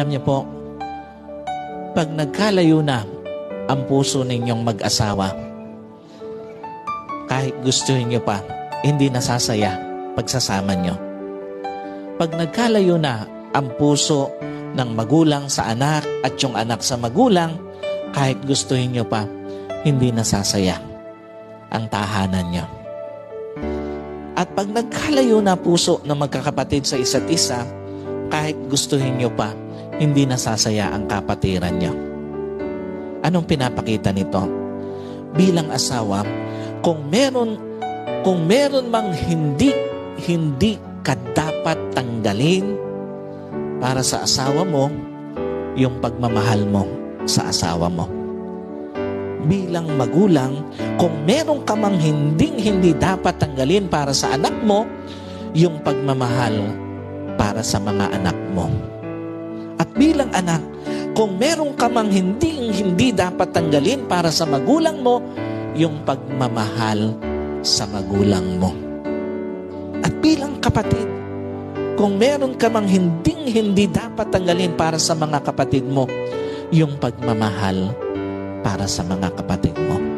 Alam niyo po, pag nagkalayo na ang puso ninyong mag-asawa, kahit gustuhin niyo pa, hindi nasasaya pagsasama niyo. Pag nagkalayo na ang puso ng magulang sa anak at yung anak sa magulang, kahit gustuhin niyo pa, hindi nasasaya ang tahanan niyo. At pag nagkalayo na puso ng magkakapatid sa isa't isa, kahit gustuhin niyo pa, hindi nasasaya ang kapatiran niyo. Anong pinapakita nito? Bilang asawa, kung meron kung meron mang hindi hindi ka dapat tanggalin para sa asawa mo, yung pagmamahal mo sa asawa mo. Bilang magulang, kung meron ka mang hinding hindi dapat tanggalin para sa anak mo, yung pagmamahal para sa mga anak mo. At bilang anak, kung meron ka mang hindi hindi dapat tanggalin para sa magulang mo, yung pagmamahal sa magulang mo. At bilang kapatid, kung meron ka mang hinding hindi dapat tanggalin para sa mga kapatid mo, yung pagmamahal para sa mga kapatid mo.